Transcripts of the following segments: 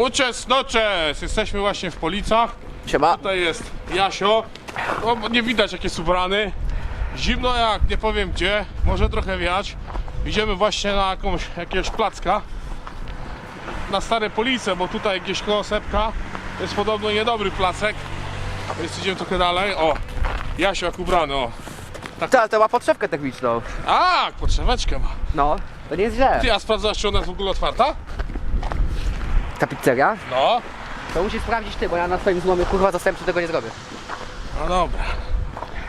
Muchas noches! Jesteśmy właśnie w Policach. Siema. Tutaj jest Jasio. No, nie widać jak jest ubrany. Zimno jak nie powiem gdzie. Może trochę wiać. Idziemy właśnie na jakąś, jakiegoś placka. Na stare Police, bo tutaj gdzieś koło Sepka jest podobno niedobry placek. Więc idziemy trochę dalej. O! Jasio jak ubrany, o. To, to ma podszewkę techniczną. A, potrzebeczkę ma. No, to nie jest źle. Ty, a sprawdzasz czy ona jest w ogóle otwarta? Ta pizzeria? No. To musisz sprawdzić ty, bo ja na swoim złomie kurwa zastępczym tego nie zrobię. No dobra.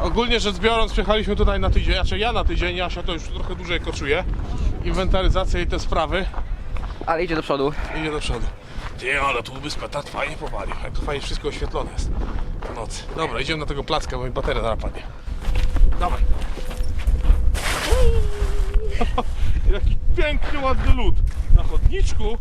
Ogólnie rzecz biorąc, przyjechaliśmy tutaj na tydzień, znaczy ja na tydzień, Jasia to już trochę dłużej koczuje. Inwentaryzacja i te sprawy. Ale idzie do przodu. Idzie do przodu. Ty, ale tu wyspę tak fajnie powalił. Jak to fajnie wszystko oświetlone jest w nocy. Dobra, idziemy na tego placka, bo mi bateria zaraz padnie. Dawaj. Jaki piękny, ładny lód. Na chodniczku.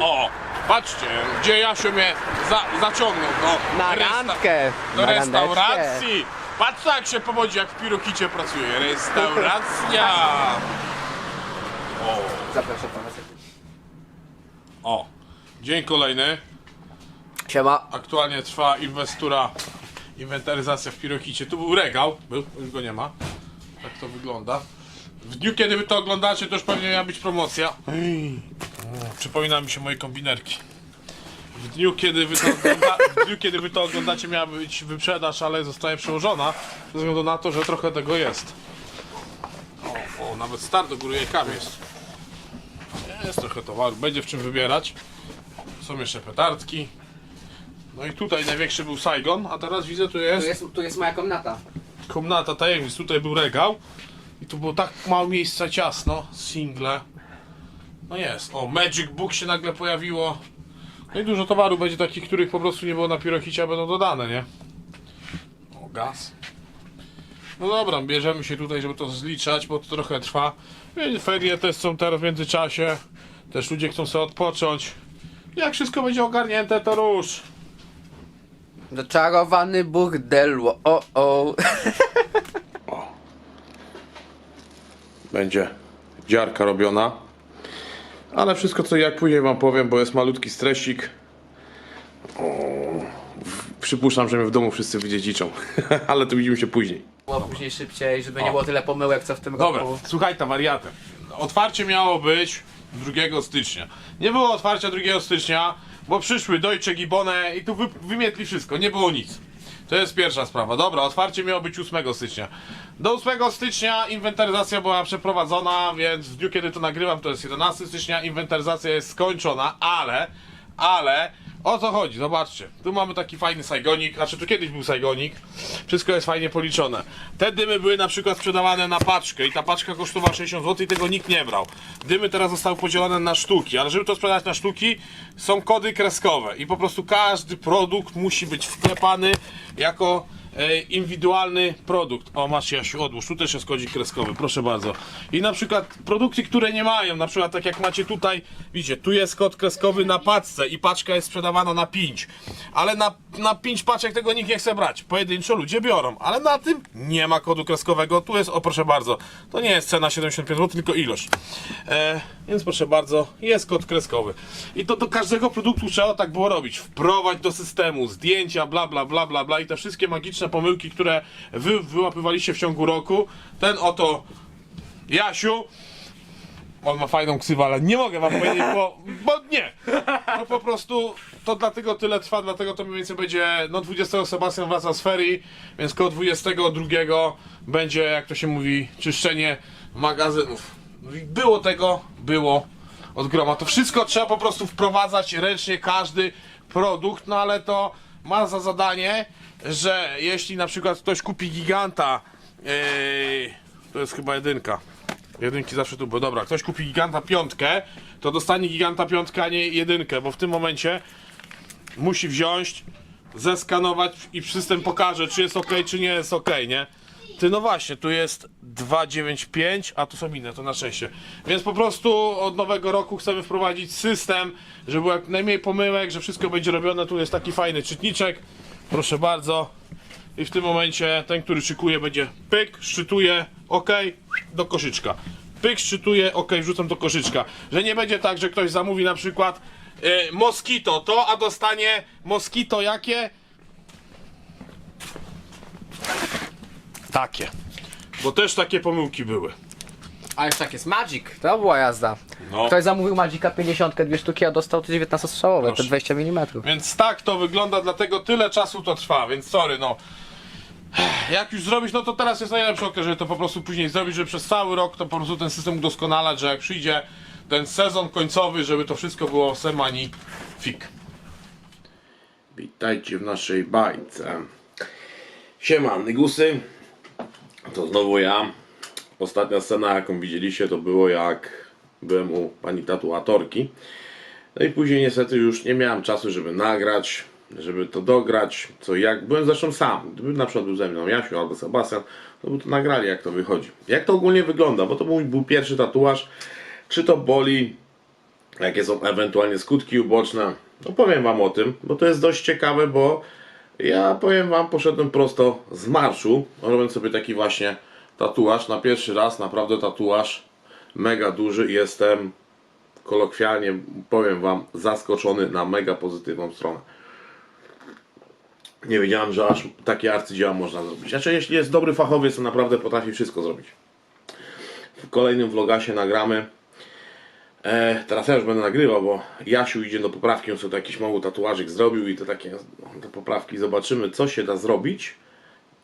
O, patrzcie, gdzie Jasio mnie za, zaciągnął do, Na randkę. do Na restauracji. Patrz jak się powodzi, jak w pirokicie pracuje. Restauracja. O. Zapraszam pana. O, dzień kolejny. Siema. Aktualnie trwa inwestura, inwentaryzacja w Pirokicie. Tu był regał, był, już go nie ma. Tak to wygląda. W dniu, kiedy wy to oglądacie, to już pewnie miała być promocja. Przypomina mi się moje kombinerki. W dniu, kiedy wy to, ogląda, w dniu, kiedy wy to oglądacie, miała być wyprzedaż, ale zostaje przełożona ze względu na to, że trochę tego jest. O, o nawet star do góry jajkami jest. Jest trochę towaru, będzie w czym wybierać. Są jeszcze petardki. No i tutaj największy był Saigon, a teraz widzę tu Tu jest jest, tu jest moja komnata. komnata tajemnic. Tutaj był regał i tu było tak mało miejsca ciasno, single. No jest. O, Magic Book się nagle pojawiło. No i dużo towaru będzie takich, których po prostu nie było na pirochicie, a będą dodane, nie? O, gaz. No dobra, bierzemy się tutaj, żeby to zliczać, bo to trochę trwa. Więc Ferie też są teraz w międzyczasie. Też ludzie chcą sobie odpocząć. Jak wszystko będzie ogarnięte, to rusz. Zaczarowany burdelu. O, o. będzie dziarka robiona. Ale wszystko co jak później wam powiem, bo jest malutki stresik. O, przypuszczam, że mnie w domu wszyscy wydziedziczą. Ale to widzimy się później. Było później szybciej, żeby nie było tyle pomyłek co w tym Dobra, roku. słuchaj ta wariatę. Otwarcie miało być 2 stycznia. Nie było otwarcia 2 stycznia, bo przyszły Deutsche Gibone i tu wy, wymietli wszystko, nie było nic. To jest pierwsza sprawa. Dobra, otwarcie miało być 8 stycznia. Do 8 stycznia inwentaryzacja była przeprowadzona, więc w dniu kiedy to nagrywam to jest 11 stycznia, inwentaryzacja jest skończona, ale, ale o co chodzi? Zobaczcie, tu mamy taki fajny Saigonik, znaczy tu kiedyś był Saigonik, wszystko jest fajnie policzone. Te dymy były na przykład sprzedawane na paczkę i ta paczka kosztowała 60 zł i tego nikt nie brał. Dymy teraz zostały podzielone na sztuki, ale żeby to sprzedać na sztuki są kody kreskowe i po prostu każdy produkt musi być wklepany jako e, indywidualny produkt. O, masz Jasiu, odłóż, tu też jest kodzik kreskowy, proszę bardzo. I na przykład produkty, które nie mają, na przykład tak jak macie tutaj, widzicie, tu jest kod kreskowy na paczce i paczka jest sprzedawana na 5. Ale na, na 5 paczek tego nikt nie chce brać. Pojedynczo ludzie biorą, ale na tym nie ma kodu kreskowego. Tu jest, o proszę bardzo, to nie jest cena 75 zł, tylko ilość. E, więc proszę bardzo, jest kod kreskowy. I to do każdego produktu trzeba tak było robić. Wprowadź do systemu zdjęcia, bla bla bla bla bla i te wszystkie magiczne pomyłki, które wy wyłapywaliście w ciągu roku. Ten oto Jasiu. On ma fajną ksywę, ale nie mogę wam powiedzieć, bo, bo nie. To po prostu, to dlatego tyle trwa, dlatego to mniej więcej będzie, no 20 Sebastian wraca z ferii, więc koło 22 będzie, jak to się mówi, czyszczenie magazynów. Było tego, było od groma. To wszystko trzeba po prostu wprowadzać ręcznie, każdy produkt, no ale to ma za zadanie, że jeśli na przykład ktoś kupi giganta, yy, to jest chyba jedynka, Jedynki zawsze tu, bo dobra, ktoś kupi giganta piątkę, to dostanie giganta piątkę, a nie jedynkę, bo w tym momencie musi wziąć, zeskanować i system pokaże, czy jest ok, czy nie jest ok, nie? Ty, no właśnie, tu jest 295, a tu są inne, to na szczęście. Więc po prostu od nowego roku chcemy wprowadzić system, żeby było jak najmniej pomyłek, że wszystko będzie robione. Tu jest taki fajny czytniczek, proszę bardzo. I w tym momencie ten, który szykuje, będzie pyk, szczytuje, ok, do koszyczka. pyk, szczytuję, ok, wrzucam do koszyczka. Że nie będzie tak, że ktoś zamówi na przykład e, Moskito to, a dostanie Moskito jakie? Takie. Bo też takie pomyłki były. A już tak jest Magic, to była jazda. No. Ktoś zamówił Magica 50, dwie sztuki, a dostał te 19 strzałowe, te Proszę. 20 mm. Więc tak to wygląda, dlatego tyle czasu to trwa, więc sorry, no. Jak już zrobić, no to teraz jest najlepszy okres, żeby to po prostu później zrobić, żeby przez cały rok to po prostu ten system udoskonalać, że jak przyjdzie ten sezon końcowy, żeby to wszystko było semani fik. Witajcie w naszej bajce. Siema, Nygusy. To znowu ja. Ostatnia scena, jaką widzieliście, to było jak byłem u pani tatuatorki. No i później niestety już nie miałem czasu, żeby nagrać, żeby to dograć, co jak. Byłem zresztą sam. Gdyby na przykład był ze mną Jasiu albo Sebastian, to by to nagrali, jak to wychodzi. Jak to ogólnie wygląda, bo to mój był pierwszy tatuaż. Czy to boli, jakie są ewentualnie skutki uboczne. No powiem wam o tym, bo to jest dość ciekawe, bo ja powiem wam, poszedłem prosto z marszu, robiąc sobie taki właśnie tatuaż. Na pierwszy raz naprawdę tatuaż mega duży i jestem kolokwialnie powiem wam zaskoczony na mega pozytywną stronę. Nie wiedziałem, że aż takie arcydzieła można zrobić. Znaczy, jeśli jest dobry fachowiec, to naprawdę potrafi wszystko zrobić. W kolejnym vlogasie nagramy E, teraz ja już będę nagrywał, bo Jasiu idzie do poprawki, on sobie to jakiś mały tatuażyk zrobił i to takie poprawki zobaczymy, co się da zrobić.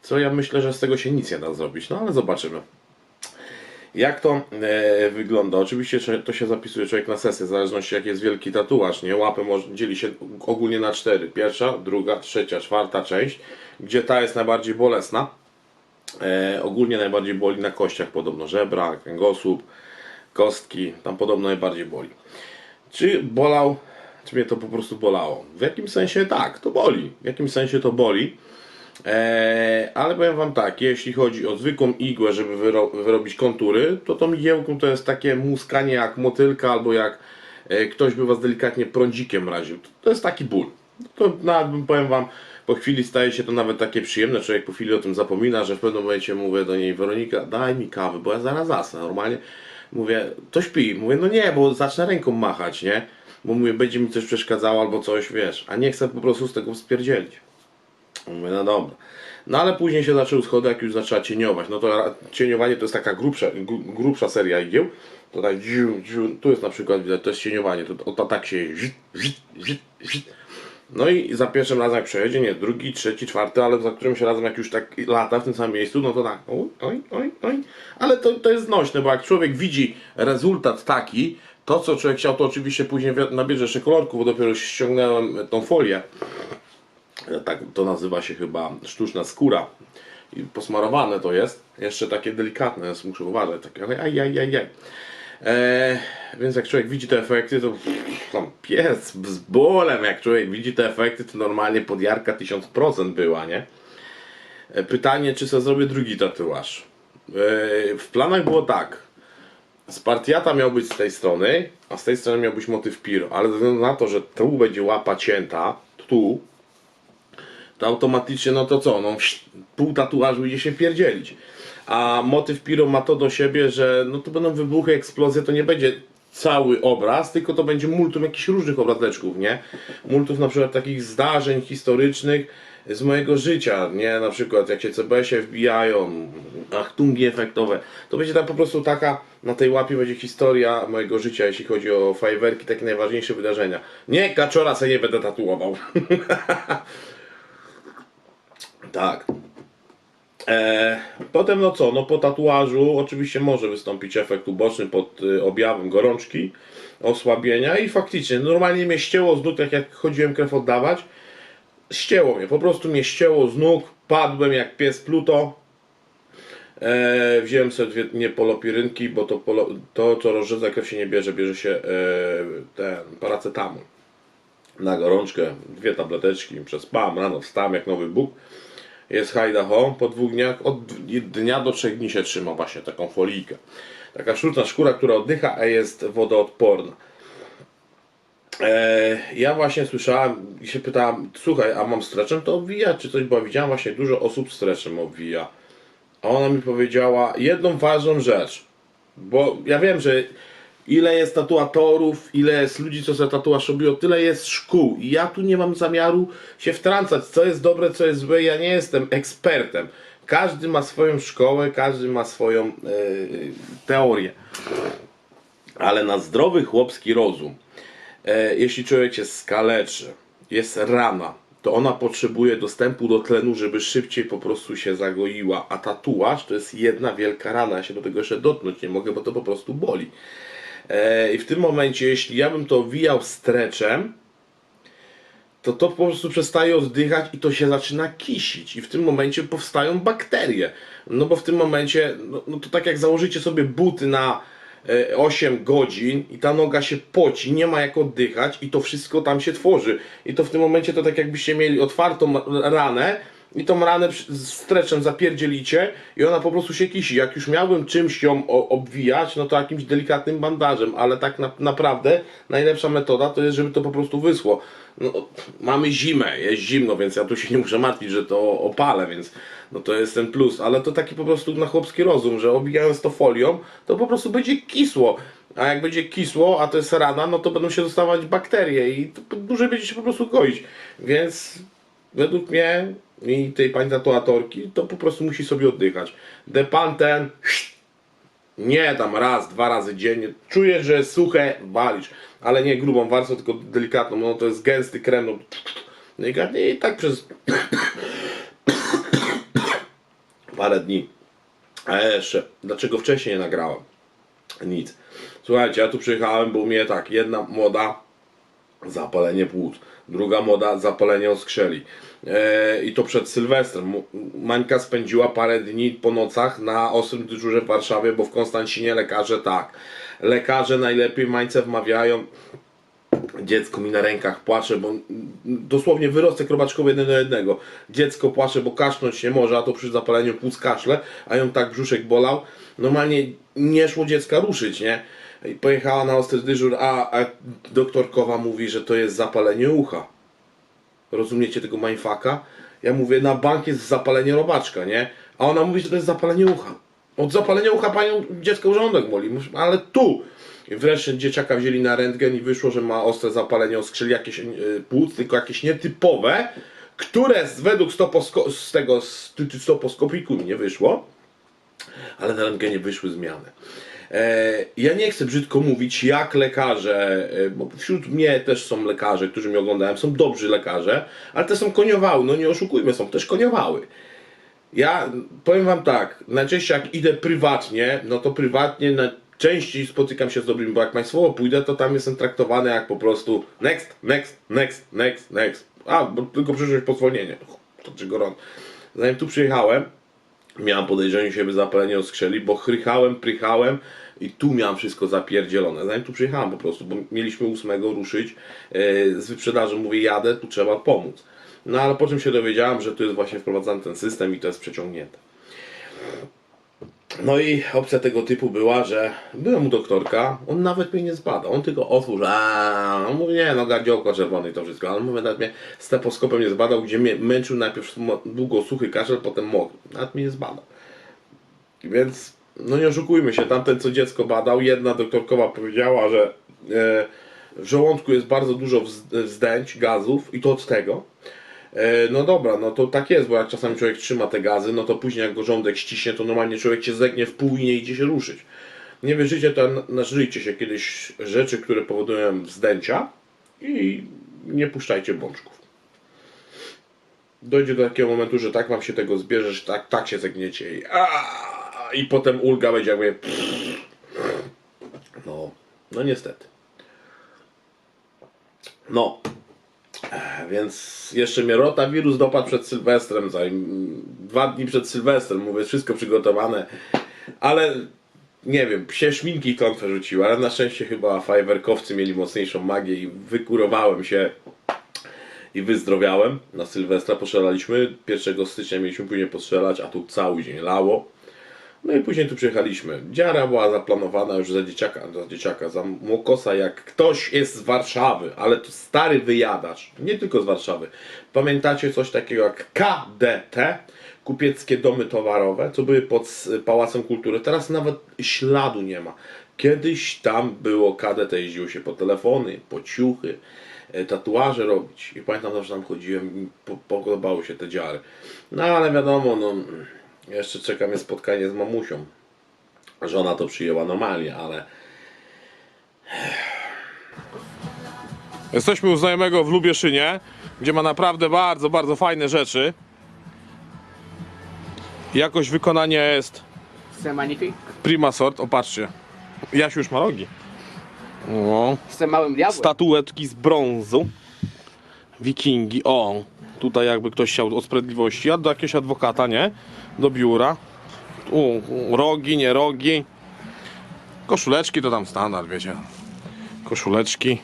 Co ja myślę, że z tego się nic nie da zrobić, no ale zobaczymy. Jak to e, wygląda? Oczywiście to się zapisuje człowiek na sesję, w zależności jaki jest wielki tatuaż, nie? Łapy dzieli się ogólnie na cztery. Pierwsza, druga, trzecia, czwarta część, gdzie ta jest najbardziej bolesna. E, ogólnie najbardziej boli na kościach podobno żebra, kręgosłup, kostki, tam podobno najbardziej boli. Czy bolał, czy mnie to po prostu bolało? W jakim sensie tak, to boli. W jakim sensie to boli. Eee, ale powiem Wam tak, jeśli chodzi o zwykłą igłę, żeby wyro wyrobić kontury, to tą igiełką to jest takie muskanie jak motylka albo jak e, ktoś by Was delikatnie prądzikiem raził. To, to jest taki ból. To nawet powiem Wam, po chwili staje się to nawet takie przyjemne, człowiek po chwili o tym zapomina, że w pewnym momencie mówię do niej, Weronika, daj mi kawy, bo ja zaraz zasnę. Normalnie mówię, to śpi. Mówię, no nie, bo zacznę ręką machać, nie? Bo mówię, będzie mi coś przeszkadzało albo coś, wiesz, a nie chcę po prostu z tego wspierdzielić. Mówię, no dobra. No ale później się zaczęły schody, jak już zaczęła cieniować. No to cieniowanie to jest taka grubsza, gru- grubsza seria igieł. To tak, tu jest na przykład widać, to jest cieniowanie. To, to tak się No i za pierwszym razem jak przejedzie, nie, drugi, trzeci, czwarty, ale za którymś razem jak już tak lata w tym samym miejscu, no to tak, oj, oj, oj, oj. Ale to, to jest znośne, bo jak człowiek widzi rezultat taki, to co człowiek chciał, to oczywiście później nabierze jeszcze kolorku, bo dopiero ściągnąłem tą folię. Tak, to nazywa się chyba sztuczna skóra. I posmarowane to jest. Jeszcze takie delikatne, więc muszę uważać. Takie aj, aj, aj, aj. Eee, więc jak człowiek widzi te efekty, to tam pies z bólem. Jak człowiek widzi te efekty, to normalnie podjarka 1000% była, nie? E, Pytanie, czy sobie zrobię drugi tatuaż. Eee, w planach było tak. Spartiata miał być z tej strony, a z tej strony miał być motyw Piro. Ale ze względu na to, że tu będzie łapa cięta, tu, to automatycznie, no to co, no pół tatuażu idzie się pierdzielić. A motyw Piro ma to do siebie, że no to będą wybuchy, eksplozje, to nie będzie cały obraz, tylko to będzie multum jakichś różnych obrazeczków, nie? Multów na przykład takich zdarzeń historycznych z mojego życia, nie? Na przykład jak się CBS-ie wbijają, achtungi efektowe, to będzie tam po prostu taka, na tej łapie będzie historia mojego życia, jeśli chodzi o fajerwerki, takie najważniejsze wydarzenia. Nie, kaczora sobie nie będę tatuował. Tak. E, potem no co, no po tatuażu oczywiście może wystąpić efekt uboczny pod y, objawem gorączki, osłabienia i faktycznie normalnie mnie ścięło z nóg, tak jak chodziłem krew oddawać. Ścięło mnie, po prostu mnie ścięło z nóg, padłem jak pies Pluto. E, wziąłem sobie dwie nie polopirynki, bo to, polo, to co rozrzedza krew się nie bierze, bierze się e, ten paracetamol na gorączkę, dwie tableteczki, przespałem, rano wstałem jak nowy Bóg. Jest hajdaho, po dwóch dniach, od dnia do trzech dni się trzyma właśnie taką folijkę. Taka sztuczna skóra, która oddycha, a jest wodoodporna. Eee, ja właśnie słyszałem i się pytałem, słuchaj, a mam streczem to obwijać czy coś, bo widziałem właśnie dużo osób streczem obwija. A ona mi powiedziała jedną ważną rzecz. Bo ja wiem, że ile jest tatuatorów, ile jest ludzi, co sobie tatuaż robią, tyle jest szkół. I ja tu nie mam zamiaru się wtrącać, co jest dobre, co jest złe. Ja nie jestem ekspertem. Każdy ma swoją szkołę, każdy ma swoją e, teorię. Ale na zdrowy chłopski rozum, e, jeśli człowiek się skaleczy, jest rana, to ona potrzebuje dostępu do tlenu, żeby szybciej po prostu się zagoiła. A tatuaż to jest jedna wielka rana. Ja się do tego jeszcze dotknąć nie mogę, bo to po prostu boli. E, I w tym momencie, jeśli ja bym to owijał streczem, to to po prostu przestaje oddychać i to się zaczyna kisić. I w tym momencie powstają bakterie. No bo w tym momencie, no, no to tak jak założycie sobie buty na e, 8 godzin i ta noga się poci, nie ma jak oddychać i to wszystko tam się tworzy. I to w tym momencie to tak jakbyście mieli otwartą ranę i tą ranę streczem zapierdzielicie i ona po prostu się kisi. Jak już miałbym czymś ją obwijać, no to jakimś delikatnym bandażem, ale tak na, naprawdę najlepsza metoda to jest, żeby to po prostu wyschło. No, mamy zimę, jest zimno, więc ja tu się nie muszę martwić, że to opalę, więc no to jest ten plus, ale to taki po prostu na chłopski rozum, że obijając to folią, to po prostu będzie kisło. A jak będzie kisło, a to jest rana, no to będą się dostawać bakterie i dłużej będzie się po prostu goić. Więc według mnie i tej pani tatuatorki, to po prostu musi sobie oddychać. Depanten, nie tam raz, dwa razy dziennie. Czujesz, że suche, walisz. Ale nie grubą warstwą, tylko delikatną. No to jest gęsty krem. No, delikatnie i tak przez parę dni. A jeszcze, dlaczego wcześniej nie nagrałem? Nic. Słuchajcie, ja tu przyjechałem, bo mnie tak, jedna młoda zapalenie płuc, druga moda zapalenie oskrzeli. E, I to przed Sylwestrem. Mańka spędziła parę dni po nocach na ostrym dyżurze w Warszawie, bo w Konstancinie lekarze tak. Lekarze najlepiej Mańce wmawiają Dziecko mi na rękach płacze, bo dosłownie wyrostek robaczkowy jeden do jednego. Dziecko płacze, bo kaszlnąć nie może, a to przy zapaleniu płuc kaszle, a ją tak brzuszek bolał. Normalnie nie szło dziecka ruszyć, nie? I pojechała na ostry dyżur, a, a doktorkowa mówi, że to jest zapalenie ucha. Rozumiecie tego mindfucka? Ja mówię, na bank jest zapalenie robaczka, nie? A ona mówi, że to jest zapalenie ucha. Od zapalenia ucha panią dziecko żołądek boli, ale tu! Wreszcie dzieciaka wzięli na rentgen i wyszło, że ma ostre zapalenie oskrzeli jakieś yy, płuc, tylko jakieś nietypowe, które według stoposko- z tego stoposkopiku nie wyszło, ale na rentgenie wyszły zmiany. E, ja nie chcę brzydko mówić, jak lekarze, e, bo wśród mnie też są lekarze, którzy mnie oglądają, są dobrzy lekarze, ale te są koniowały, no nie oszukujmy, są też koniowały. Ja powiem wam tak, najczęściej jak idę prywatnie, no to prywatnie najczęściej spotykam się z dobrymi, bo jak państwowo pójdę, to tam jestem traktowany jak po prostu next, next, next, next, next. A, bo tylko przyszłość po zwolnienie. To czy gorąco. Zanim tu przyjechałem, miałem podejrzenie siebie zapalenie oskrzeli, bo chrychałem, prychałem i tu miałem wszystko zapierdzielone. Zanim tu przyjechałem po prostu, bo mieliśmy ósmego ruszyć e, z wyprzedażą, mówię jadę, tu trzeba pomóc. No ale po czym się dowiedziałem, że tu jest właśnie wprowadzany ten system i to jest przeciągnięte. No i opcja tego typu była, że byłem u doktorka, on nawet mnie nie zbadał, on tylko otwórz, a on mówi, nie no gardziołko czerwone i to wszystko, ale mówię, nawet mnie steposkopem nie zbadał, gdzie mnie męczył najpierw długo suchy kaszel, potem mokry, nawet mnie nie zbadał. Więc, no nie oszukujmy się, tamten co dziecko badał, jedna doktorkowa powiedziała, że e, w żołądku jest bardzo dużo wz- wzdęć, gazów i to od tego. E, No dobra, no to tak jest, bo jak czasami człowiek trzyma te gazy, no to później jak go żołądek ściśnie, to normalnie człowiek się zegnie w pół i nie idzie się ruszyć. Nie wierzycie, to na- nażyjcie się kiedyś rzeczy, które powodują wzdęcia i nie puszczajcie bączków. Dojdzie do takiego momentu, że tak wam się tego zbierze, że tak, tak się zegniecie i, aaa, i potem ulga będzie jakby... No, no niestety. No, więc jeszcze mnie rotawirus dopadł przed Sylwestrem, zanim dwa dni przed Sylwestrem, mówię, wszystko przygotowane, ale nie wiem, psie szminki klątwę rzuciły, ale na szczęście chyba fajerwerkowcy mieli mocniejszą magię i wykurowałem się i wyzdrowiałem. Na Sylwestra postrzelaliśmy, 1 stycznia mieliśmy później postrzelać, a tu cały dzień lało. No i później tu przyjechaliśmy. Dziara była zaplanowana już za dzieciaka, za dzieciaka, za młokosa, jak ktoś jest z Warszawy, ale to stary wyjadacz, nie tylko z Warszawy. Pamiętacie coś takiego jak KDT, kupieckie domy towarowe, co były pod Pałacem Kultury. Teraz nawet śladu nie ma. Kiedyś tam było KDT, jeździło się po telefony, po ciuchy, e, tatuaże robić. I pamiętam, że tam chodziłem, podobały się te dziary. No ale wiadomo, no, jeszcze czeka mnie spotkanie z mamusią. Żona to przyjęła normalnie, ale Jesteśmy u znajomego w Lubieszynie, gdzie ma naprawdę bardzo, bardzo fajne rzeczy. Jakość wykonania jest C'est magnifique. prima sort. Opatrzcie. Jasiu już ma rogi. O, Z tym małym diabłem. statuetki z brązu. Wikingi. O, tutaj jakby ktoś chciał o sprawiedliwości, a do jakiegoś adwokata, nie? Do biura. U, rogi, nie rogi. Koszuleczki to tam standard, wiecie. Koszuleczki.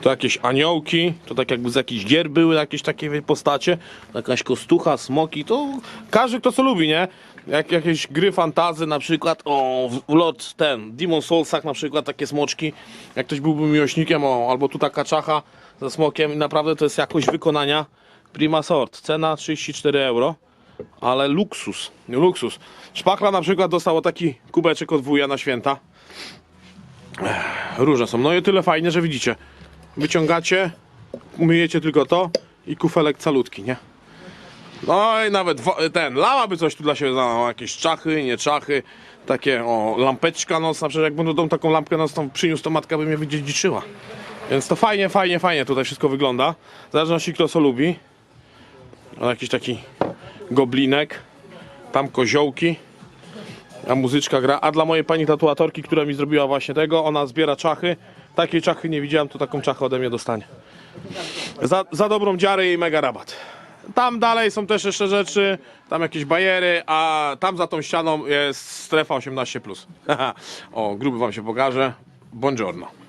To jakieś aniołki, to tak jakby z jakichś gier były jakieś takie postacie. Jakaś kostucha, smoki, to każdy kto co lubi, nie? Jak jakieś gry fantazy na przykład, o, w lot ten, Demon Soulsach na przykład, takie smoczki. Jak ktoś byłby miłośnikiem, o, albo tu taka czacha ze smokiem i naprawdę to jest jakość wykonania prima sort. Cena 34 euro, ale luksus, luksus. Szpachla na przykład dostało taki kubeczek od wuja na święta. Różne są. No i tyle fajnie, że widzicie. Wyciągacie, myjecie tylko to i kufelek calutki, nie? No i nawet ten, lama by coś tu dla siebie znalazła, jakieś czachy, nie czachy, takie o, lampeczka nocna, przecież jak będą taką lampkę nocną przyniósł, to matka by mnie wydziedziczyła. Więc to fajnie, fajnie, fajnie tutaj wszystko wygląda. W zależności kto co lubi. O, jakiś taki goblinek, tam koziołki. A muzyczka gra. A dla mojej pani tatuatorki, która mi zrobiła właśnie tego, ona zbiera czachy. Takiej czachy nie widziałem, to taką czachę ode mnie dostanie. Za, za dobrą dziarę i mega rabat. Tam dalej są też jeszcze rzeczy, tam jakieś bajery, a tam za tą ścianą jest strefa 18+. o, gruby wam się pokaże. Buongiorno.